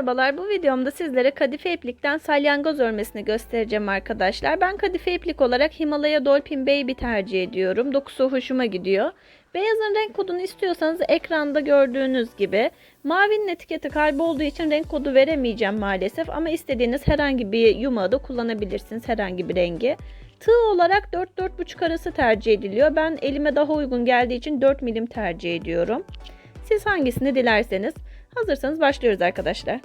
Merhabalar bu videomda sizlere kadife iplikten salyangoz örmesini göstereceğim arkadaşlar. Ben kadife iplik olarak Himalaya Dolphin Baby tercih ediyorum. Dokusu hoşuma gidiyor. Beyazın renk kodunu istiyorsanız ekranda gördüğünüz gibi. Mavinin etiketi kaybolduğu için renk kodu veremeyeceğim maalesef. Ama istediğiniz herhangi bir yumağı da kullanabilirsiniz herhangi bir rengi. Tığ olarak 4-4,5 arası tercih ediliyor. Ben elime daha uygun geldiği için 4 milim tercih ediyorum. Siz hangisini dilerseniz. Hazırsanız başlıyoruz arkadaşlar.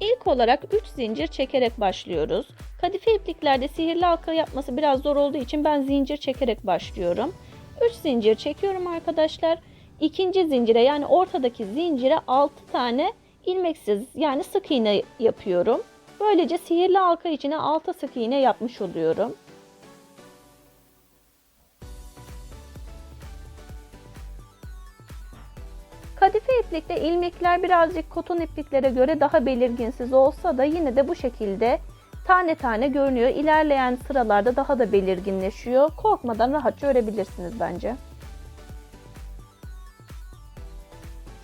İlk olarak 3 zincir çekerek başlıyoruz. Kadife ipliklerde sihirli halka yapması biraz zor olduğu için ben zincir çekerek başlıyorum. 3 zincir çekiyorum arkadaşlar. İkinci zincire yani ortadaki zincire 6 tane ilmeksiz yani sık iğne yapıyorum. Böylece sihirli halka içine 6 sık iğne yapmış oluyorum. Kadife iplikte ilmekler birazcık koton ipliklere göre daha belirginsiz olsa da yine de bu şekilde tane tane görünüyor. İlerleyen sıralarda daha da belirginleşiyor. Korkmadan rahatça örebilirsiniz bence.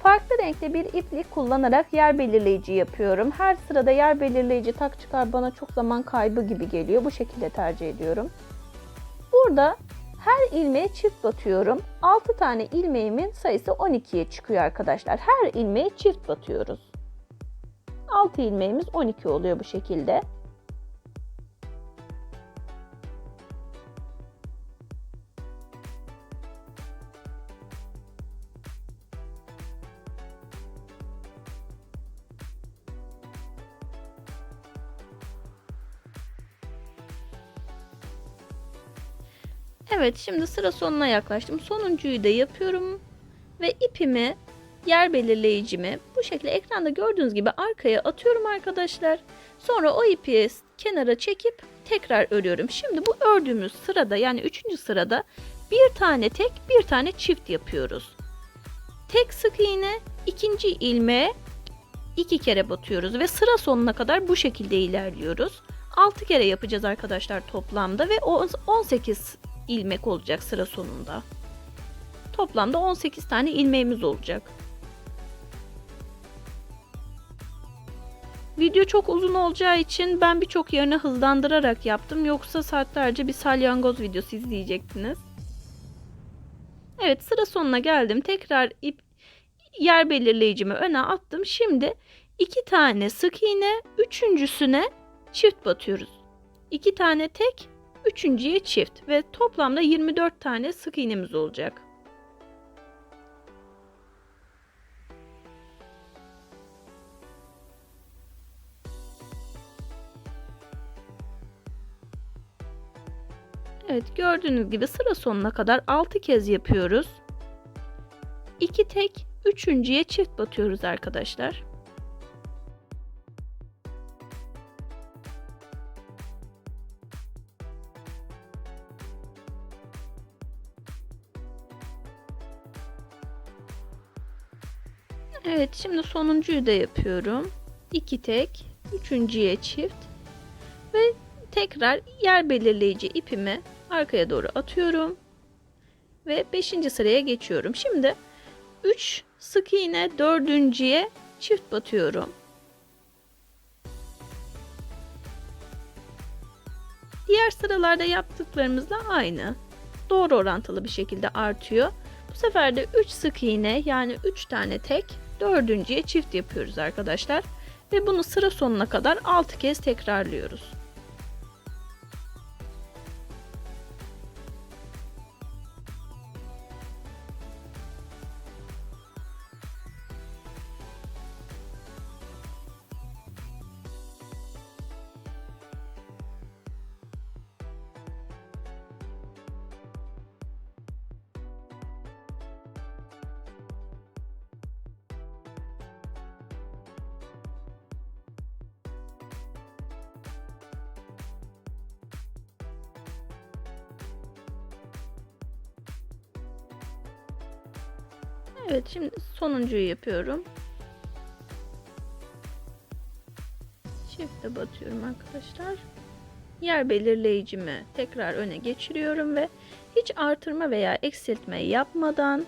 Farklı renkte bir iplik kullanarak yer belirleyici yapıyorum. Her sırada yer belirleyici tak çıkar bana çok zaman kaybı gibi geliyor. Bu şekilde tercih ediyorum. Burada her ilmeğe çift batıyorum. 6 tane ilmeğimin sayısı 12'ye çıkıyor arkadaşlar. Her ilmeğe çift batıyoruz. 6 ilmeğimiz 12 oluyor bu şekilde. Evet şimdi sıra sonuna yaklaştım. Sonuncuyu da yapıyorum. Ve ipimi yer belirleyicimi bu şekilde ekranda gördüğünüz gibi arkaya atıyorum arkadaşlar. Sonra o ipi kenara çekip tekrar örüyorum. Şimdi bu ördüğümüz sırada yani üçüncü sırada bir tane tek bir tane çift yapıyoruz. Tek sık iğne ikinci ilmeğe iki kere batıyoruz ve sıra sonuna kadar bu şekilde ilerliyoruz. 6 kere yapacağız arkadaşlar toplamda ve 18 ilmek olacak sıra sonunda. Toplamda 18 tane ilmeğimiz olacak. Video çok uzun olacağı için ben birçok yerini hızlandırarak yaptım. Yoksa saatlerce bir salyangoz videosu izleyecektiniz. Evet sıra sonuna geldim. Tekrar ip yer belirleyicimi öne attım. Şimdi iki tane sık iğne, üçüncüsüne çift batıyoruz. İki tane tek, Üçüncüye çift ve toplamda 24 tane sık iğnemiz olacak. Evet gördüğünüz gibi sıra sonuna kadar 6 kez yapıyoruz. 2 tek, üçüncüye çift batıyoruz arkadaşlar. Evet şimdi sonuncuyu da yapıyorum. 2 tek, üçüncüye çift ve tekrar yer belirleyici ipimi arkaya doğru atıyorum ve 5. sıraya geçiyorum. Şimdi 3 sık iğne dördüncüye çift batıyorum. Diğer sıralarda yaptıklarımızla aynı. Doğru orantılı bir şekilde artıyor. Bu sefer de 3 sık iğne yani 3 tane tek dördüncüye çift yapıyoruz arkadaşlar. Ve bunu sıra sonuna kadar 6 kez tekrarlıyoruz. Evet şimdi sonuncuyu yapıyorum. Çifte batıyorum arkadaşlar. yer belirleyicimi tekrar öne geçiriyorum ve hiç artırma veya eksiltme yapmadan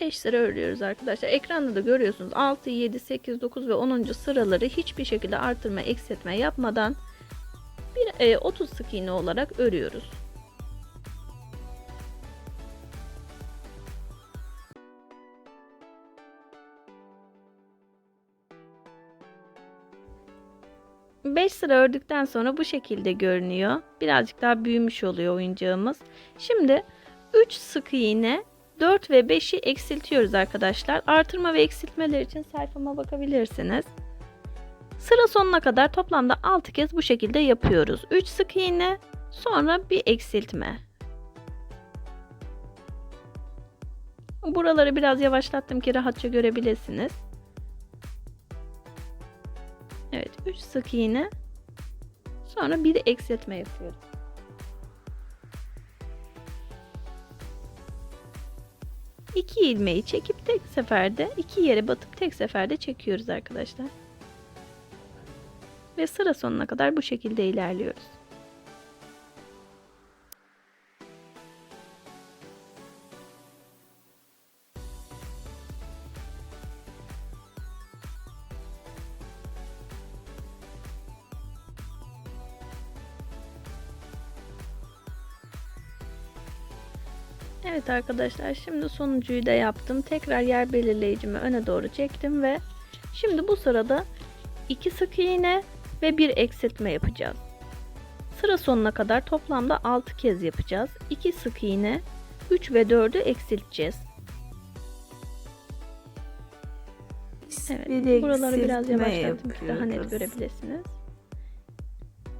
5 sıra örüyoruz arkadaşlar. Ekranda da görüyorsunuz 6, 7, 8, 9 ve 10. sıraları hiçbir şekilde artırma, eksiltme yapmadan bir e, 30 sık iğne olarak örüyoruz. Beş sıra ördükten sonra bu şekilde görünüyor. Birazcık daha büyümüş oluyor oyuncağımız. Şimdi 3 sık iğne 4 ve 5'i eksiltiyoruz arkadaşlar. Artırma ve eksiltmeler için sayfama bakabilirsiniz. Sıra sonuna kadar toplamda 6 kez bu şekilde yapıyoruz. 3 sık iğne, sonra bir eksiltme. Buraları biraz yavaşlattım ki rahatça görebilirsiniz. Sık iğne. Sonra bir eksiltme yapıyoruz. İki ilmeği çekip tek seferde iki yere batıp tek seferde çekiyoruz arkadaşlar. Ve sıra sonuna kadar bu şekilde ilerliyoruz. Evet arkadaşlar şimdi sonuncuyu da yaptım. Tekrar yer belirleyicimi öne doğru çektim ve şimdi bu sırada 2 sık iğne ve bir eksiltme yapacağız. Sıra sonuna kadar toplamda 6 kez yapacağız. 2 sık iğne, 3 ve 4'ü eksilteceğiz. Evet, Bir buraları biraz yavaşlattım ki daha net görebilirsiniz.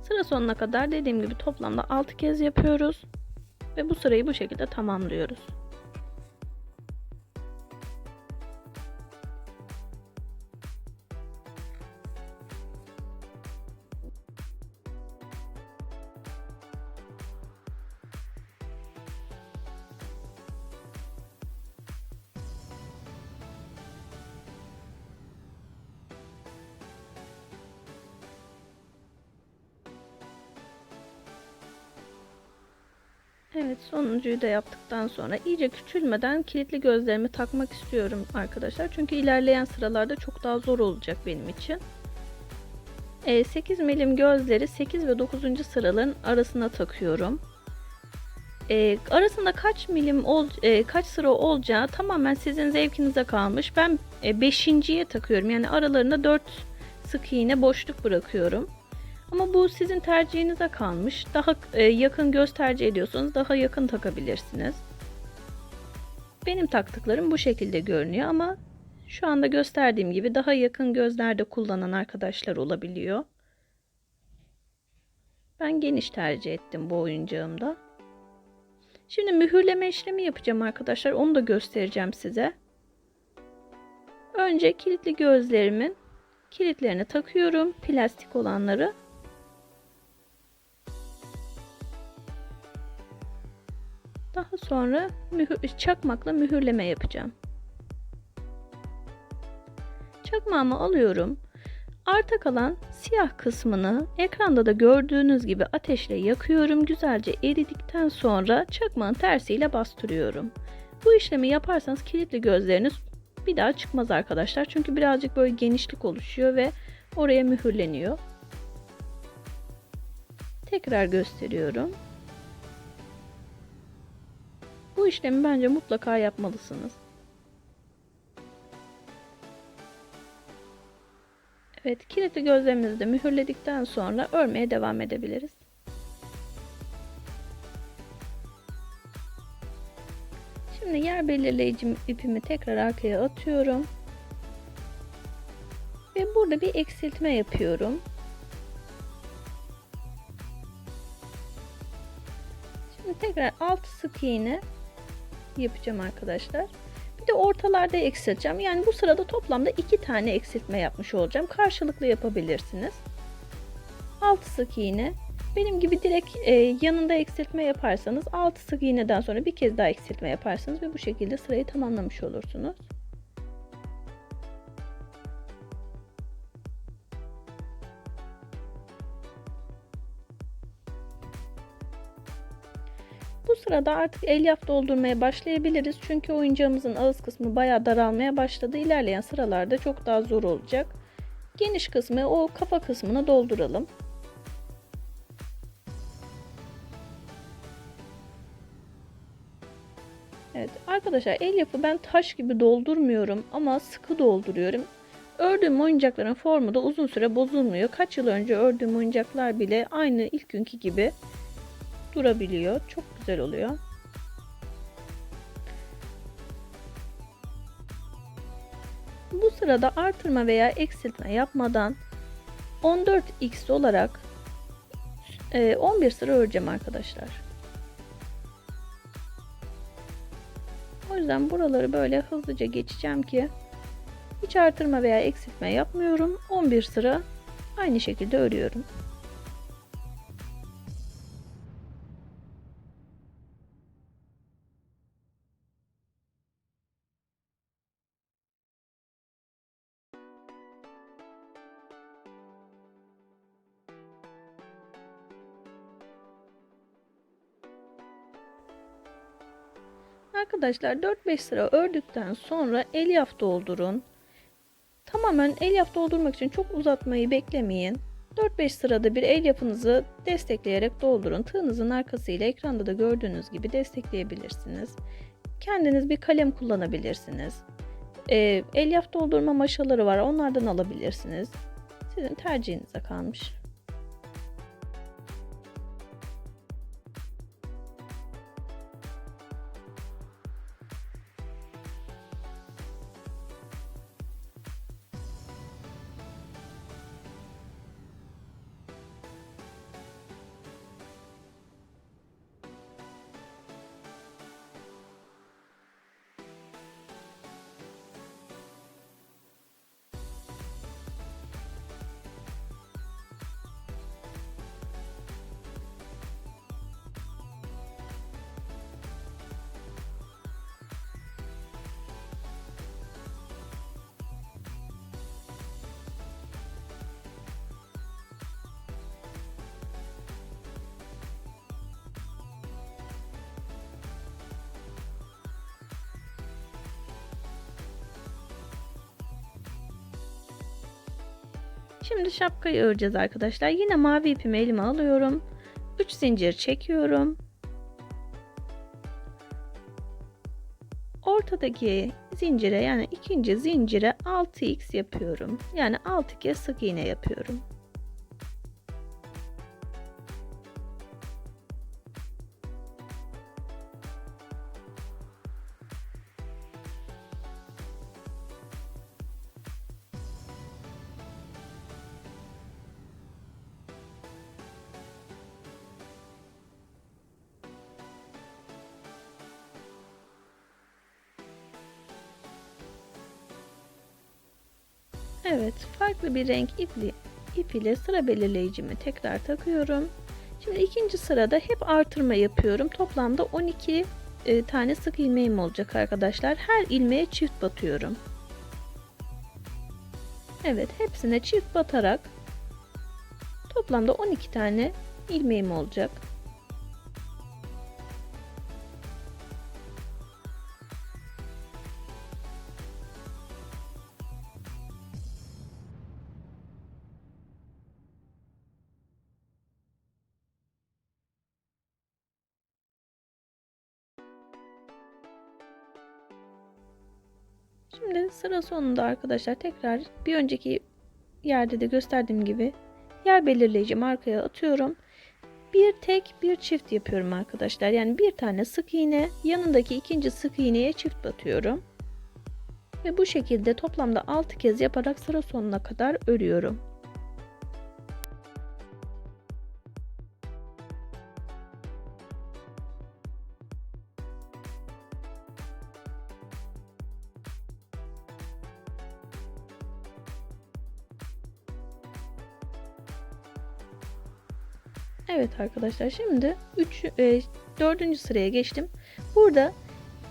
Sıra sonuna kadar dediğim gibi toplamda 6 kez yapıyoruz. Ve bu sırayı bu şekilde tamamlıyoruz. Sonuncuyu da yaptıktan sonra iyice küçülmeden kilitli gözlerimi takmak istiyorum arkadaşlar. Çünkü ilerleyen sıralarda çok daha zor olacak benim için. E, 8 milim gözleri 8 ve 9. sıraların arasına takıyorum. E, arasında kaç milim ol, e, kaç sıra olacağı tamamen sizin zevkinize kalmış. Ben 5.ye takıyorum. Yani aralarında 4 sık iğne boşluk bırakıyorum. Ama bu sizin tercihinize kalmış. Daha e, yakın göz tercih ediyorsanız daha yakın takabilirsiniz. Benim taktıklarım bu şekilde görünüyor ama şu anda gösterdiğim gibi daha yakın gözlerde kullanan arkadaşlar olabiliyor. Ben geniş tercih ettim bu oyuncağımda. Şimdi mühürleme işlemi yapacağım arkadaşlar. Onu da göstereceğim size. Önce kilitli gözlerimin kilitlerini takıyorum. Plastik olanları. Daha sonra mühür, çakmakla mühürleme yapacağım. Çakmağımı alıyorum. Arta kalan siyah kısmını ekranda da gördüğünüz gibi ateşle yakıyorum. Güzelce eridikten sonra çakmağın tersiyle bastırıyorum. Bu işlemi yaparsanız kilitli gözleriniz bir daha çıkmaz arkadaşlar. Çünkü birazcık böyle genişlik oluşuyor ve oraya mühürleniyor. Tekrar gösteriyorum. Bu işlemi bence mutlaka yapmalısınız. Evet, kilitli gözlerimizi de mühürledikten sonra örmeye devam edebiliriz. Şimdi yer belirleyici ipimi tekrar arkaya atıyorum. Ve burada bir eksiltme yapıyorum. Şimdi tekrar 6 sık iğne yapacağım arkadaşlar. Bir de ortalarda eksilteceğim. Yani bu sırada toplamda 2 tane eksiltme yapmış olacağım. Karşılıklı yapabilirsiniz. 6 sık iğne. Benim gibi direkt e, yanında eksiltme yaparsanız 6 sık iğneden sonra bir kez daha eksiltme yaparsınız ve bu şekilde sırayı tamamlamış olursunuz. Sırada artık elyaf doldurmaya başlayabiliriz. Çünkü oyuncağımızın ağız kısmı bayağı daralmaya başladı. İlerleyen sıralarda çok daha zor olacak. Geniş kısmı o kafa kısmını dolduralım. Evet arkadaşlar elyafı ben taş gibi doldurmuyorum ama sıkı dolduruyorum. Ördüğüm oyuncakların formu da uzun süre bozulmuyor. Kaç yıl önce ördüğüm oyuncaklar bile aynı ilk günkü gibi durabiliyor. Çok güzel oluyor. Bu sırada artırma veya eksiltme yapmadan 14x olarak 11 sıra öreceğim arkadaşlar. O yüzden buraları böyle hızlıca geçeceğim ki hiç artırma veya eksiltme yapmıyorum. 11 sıra aynı şekilde örüyorum. Arkadaşlar 4-5 sıra ördükten sonra elyaf doldurun. Tamamen elyaf doldurmak için çok uzatmayı beklemeyin. 4-5 sırada bir elyafınızı destekleyerek doldurun. Tığınızın arkasıyla ekranda da gördüğünüz gibi destekleyebilirsiniz. Kendiniz bir kalem kullanabilirsiniz. E, elyaf doldurma maşaları var onlardan alabilirsiniz. Sizin tercihinize kalmış. Şimdi şapkayı öreceğiz arkadaşlar. Yine mavi ipimi elime alıyorum. 3 zincir çekiyorum. Ortadaki zincire yani ikinci zincire 6x yapıyorum. Yani 6 kez sık iğne yapıyorum. Evet, farklı bir renk ipli, ip ile sıra belirleyicimi tekrar takıyorum. Şimdi ikinci sırada hep artırma yapıyorum. Toplamda 12 e, tane sık ilmeğim olacak arkadaşlar. Her ilmeğe çift batıyorum. Evet, hepsine çift batarak toplamda 12 tane ilmeğim olacak. Şimdi sıra sonunda arkadaşlar tekrar bir önceki yerde de gösterdiğim gibi yer belirleyici markaya atıyorum. Bir tek bir çift yapıyorum arkadaşlar. Yani bir tane sık iğne yanındaki ikinci sık iğneye çift batıyorum. Ve bu şekilde toplamda 6 kez yaparak sıra sonuna kadar örüyorum. Evet arkadaşlar şimdi 3 e, 4. sıraya geçtim. Burada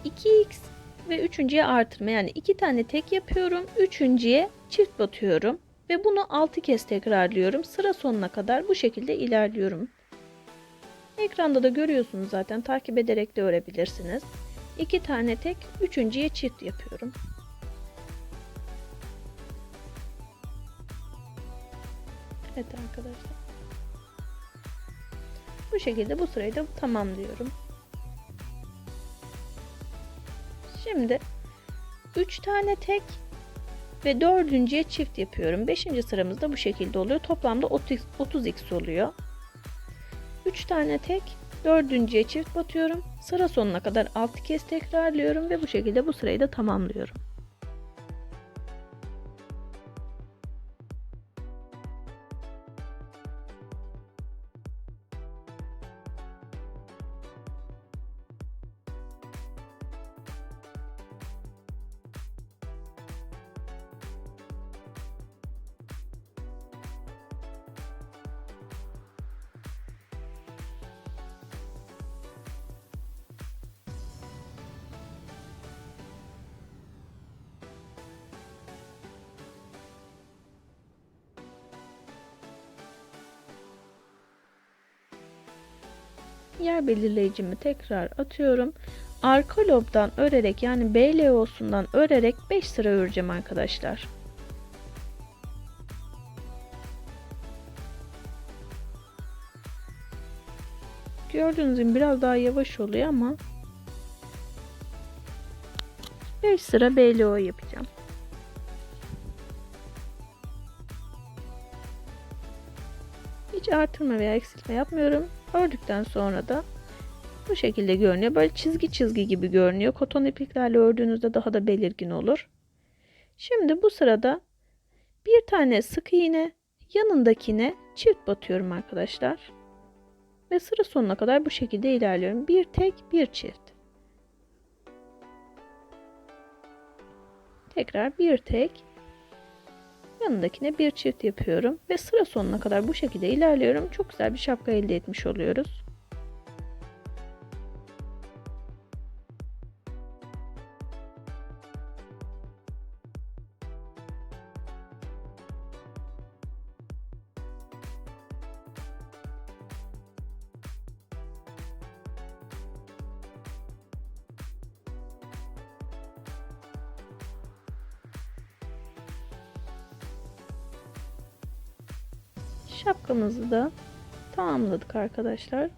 2x ve 3.ye artırma yani 2 tane tek yapıyorum. 3.ye çift batıyorum ve bunu 6 kez tekrarlıyorum. Sıra sonuna kadar bu şekilde ilerliyorum. Ekranda da görüyorsunuz zaten takip ederek de örebilirsiniz. 2 tane tek, üçüncüye çift yapıyorum. Evet arkadaşlar. Bu şekilde bu sırayı da tamamlıyorum. Şimdi 3 tane tek ve dördüncüye çift yapıyorum. 5. sıramızda bu şekilde oluyor. Toplamda 30, 30x oluyor. 3 tane tek, dördüncüye çift batıyorum. Sıra sonuna kadar 6 kez tekrarlıyorum ve bu şekilde bu sırayı da tamamlıyorum. Yer belirleyicimi tekrar atıyorum. Arka lobdan örerek yani BLO'sundan örerek 5 sıra öreceğim arkadaşlar. Gördüğünüz gibi biraz daha yavaş oluyor ama 5 sıra BLO yapacağım. Hiç artırma veya eksiltme yapmıyorum. Ördükten sonra da bu şekilde görünüyor. Böyle çizgi çizgi gibi görünüyor. Koton ipliklerle ördüğünüzde daha da belirgin olur. Şimdi bu sırada bir tane sık iğne yanındakine çift batıyorum arkadaşlar. Ve sıra sonuna kadar bu şekilde ilerliyorum. Bir tek bir çift. Tekrar bir tek yanındakine bir çift yapıyorum ve sıra sonuna kadar bu şekilde ilerliyorum. Çok güzel bir şapka elde etmiş oluyoruz. Da tamamladık arkadaşlar.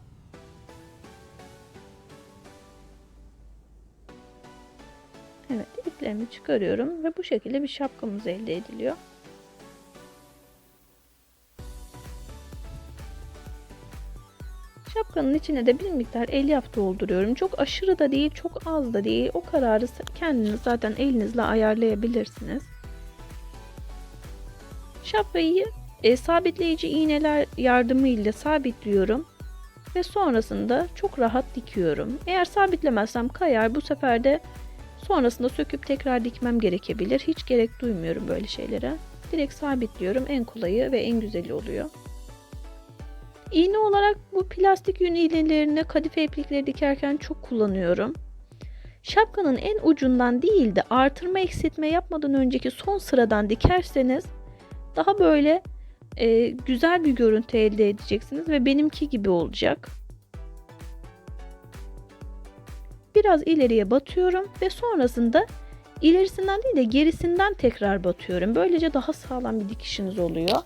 Evet iplerimi çıkarıyorum ve bu şekilde bir şapkamız elde ediliyor. Şapkanın içine de bir miktar elyaf dolduruyorum. Çok aşırı da değil, çok az da değil. O kararı kendiniz zaten elinizle ayarlayabilirsiniz. Şapkayı e, sabitleyici iğneler yardımıyla sabitliyorum ve sonrasında çok rahat dikiyorum. Eğer sabitlemezsem kayar bu sefer de sonrasında söküp tekrar dikmem gerekebilir. Hiç gerek duymuyorum böyle şeylere. Direkt sabitliyorum. En kolayı ve en güzeli oluyor. İğne olarak bu plastik yün iğnelerini kadife iplikleri dikerken çok kullanıyorum. Şapkanın en ucundan değil de artırma eksiltme yapmadan önceki son sıradan dikerseniz daha böyle e, güzel bir görüntü elde edeceksiniz ve benimki gibi olacak. Biraz ileriye batıyorum ve sonrasında ilerisinden değil de gerisinden tekrar batıyorum. Böylece daha sağlam bir dikişiniz oluyor.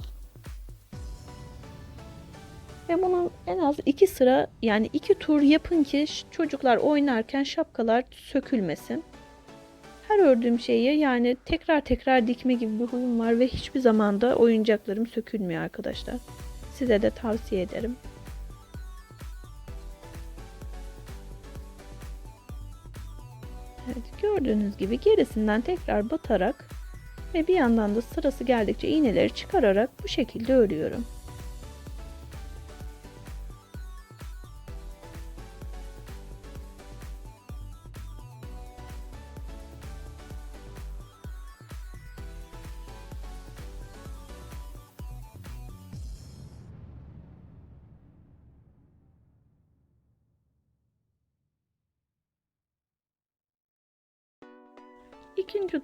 Ve bunun en az iki sıra yani iki tur yapın ki çocuklar oynarken şapkalar sökülmesin. Her ördüğüm şeyi yani tekrar tekrar dikme gibi bir huyum var ve hiçbir zamanda oyuncaklarım sökülmüyor arkadaşlar. Size de tavsiye ederim. Evet gördüğünüz gibi gerisinden tekrar batarak ve bir yandan da sırası geldikçe iğneleri çıkararak bu şekilde örüyorum.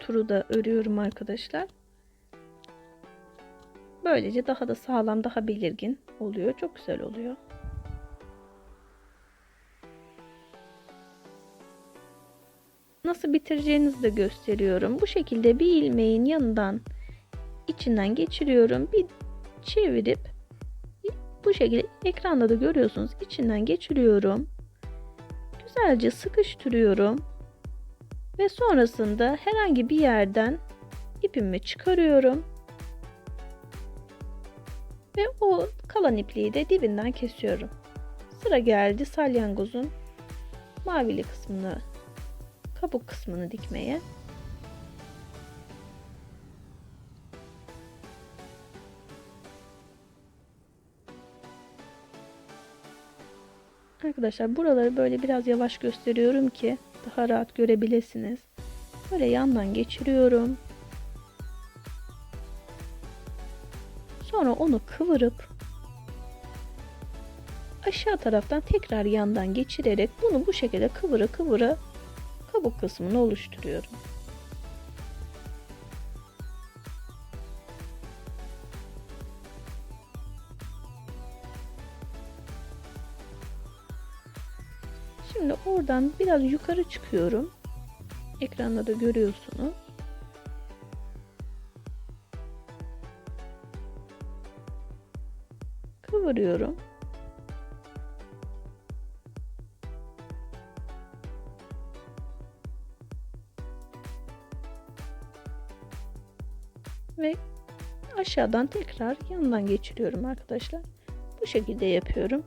turu da örüyorum arkadaşlar. Böylece daha da sağlam, daha belirgin oluyor. Çok güzel oluyor. Nasıl bitireceğinizi de gösteriyorum. Bu şekilde bir ilmeğin yanından içinden geçiriyorum. Bir çevirip bu şekilde ekranda da görüyorsunuz. içinden geçiriyorum. Güzelce sıkıştırıyorum. Ve sonrasında herhangi bir yerden ipimi çıkarıyorum. Ve o kalan ipliği de dibinden kesiyorum. Sıra geldi salyangozun mavili kısmını, kabuk kısmını dikmeye. Arkadaşlar buraları böyle biraz yavaş gösteriyorum ki daha rahat görebilirsiniz. Böyle yandan geçiriyorum. Sonra onu kıvırıp aşağı taraftan tekrar yandan geçirerek bunu bu şekilde kıvıra kıvıra kabuk kısmını oluşturuyorum. Oradan biraz yukarı çıkıyorum. Ekranda da görüyorsunuz. Kıvırıyorum. Ve aşağıdan tekrar yandan geçiriyorum arkadaşlar. Bu şekilde yapıyorum.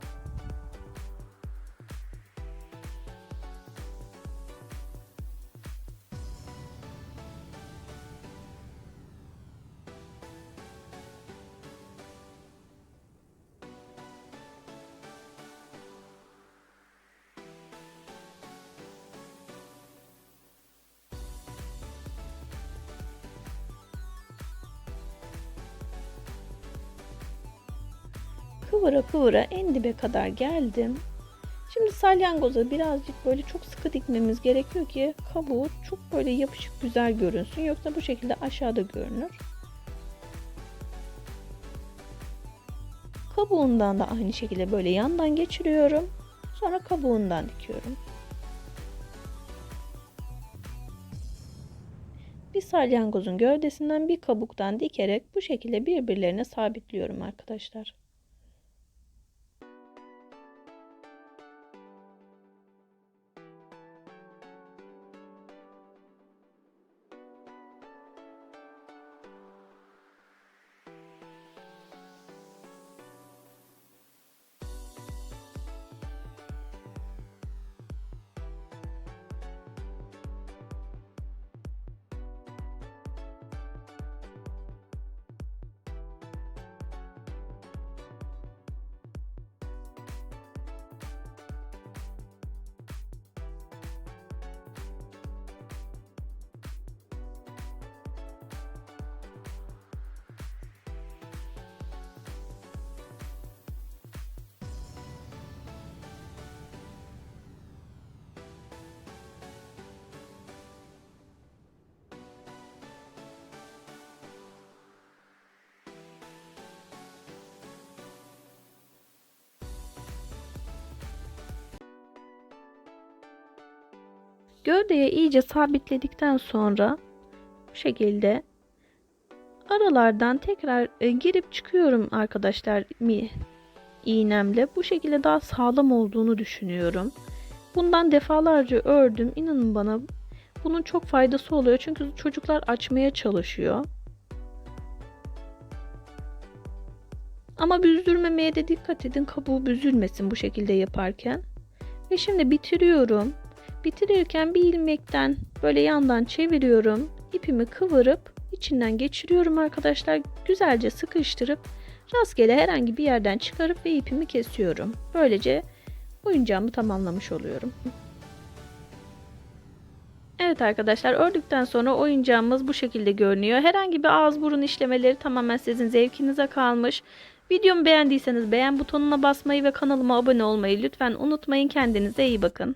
Kıvıra en dibe kadar geldim. Şimdi salyangoza birazcık böyle çok sıkı dikmemiz gerekiyor ki kabuğu çok böyle yapışık güzel görünsün. Yoksa bu şekilde aşağıda görünür. Kabuğundan da aynı şekilde böyle yandan geçiriyorum. Sonra kabuğundan dikiyorum. Bir salyangozun gövdesinden bir kabuktan dikerek bu şekilde birbirlerine sabitliyorum arkadaşlar. Gövdeye iyice sabitledikten sonra bu şekilde aralardan tekrar e, girip çıkıyorum arkadaşlar mi iğnemle. Bu şekilde daha sağlam olduğunu düşünüyorum. Bundan defalarca ördüm. İnanın bana bunun çok faydası oluyor. Çünkü çocuklar açmaya çalışıyor. Ama büzdürmemeye de dikkat edin. Kabuğu büzülmesin bu şekilde yaparken. Ve şimdi bitiriyorum. Bitirirken bir ilmekten böyle yandan çeviriyorum. İpimi kıvırıp içinden geçiriyorum arkadaşlar. Güzelce sıkıştırıp rastgele herhangi bir yerden çıkarıp ve ipimi kesiyorum. Böylece oyuncağımı tamamlamış oluyorum. Evet arkadaşlar ördükten sonra oyuncağımız bu şekilde görünüyor. Herhangi bir ağız burun işlemeleri tamamen sizin zevkinize kalmış. Videomu beğendiyseniz beğen butonuna basmayı ve kanalıma abone olmayı lütfen unutmayın. Kendinize iyi bakın.